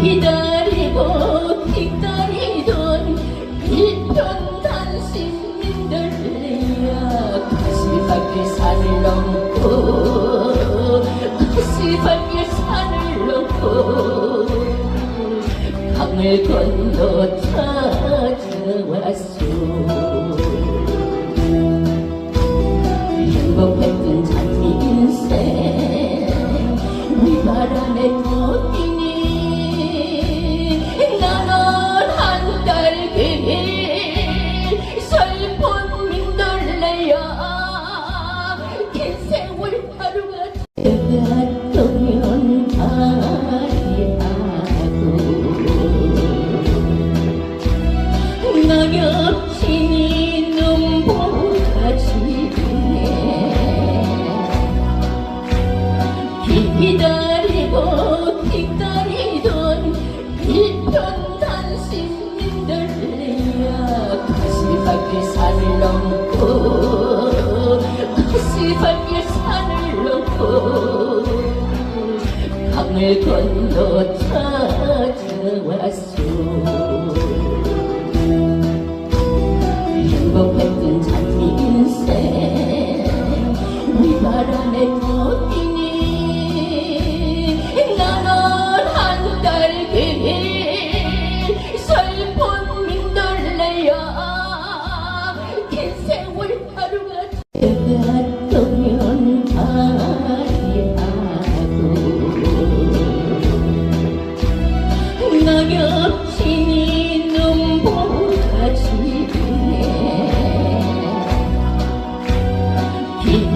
기다리고 기다리던 일편단심들이야 가시밭길 산을 넘고 강을 건너 찾아왔소. 행복했던 자기 인생 위바람에 꽃이 아리하고 낙엽진이 눈보라 지네. 기다리고 기다리던 일편단심들이야 가시밭길 산을 넘고 가시밭길 산을 넘고 강을 건너 찾 긴 세월 하루가 지나네 기다리고 기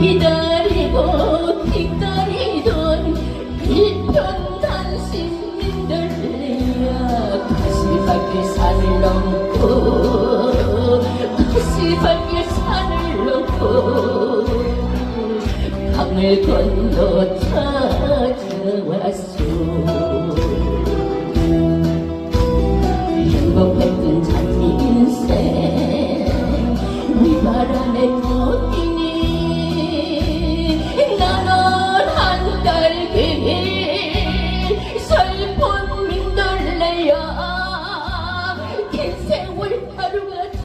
기다리고 기다리던 일편단심들이야 가시밭길 산을 넘고 가시밭길 산을 넘고 강을 건너 찾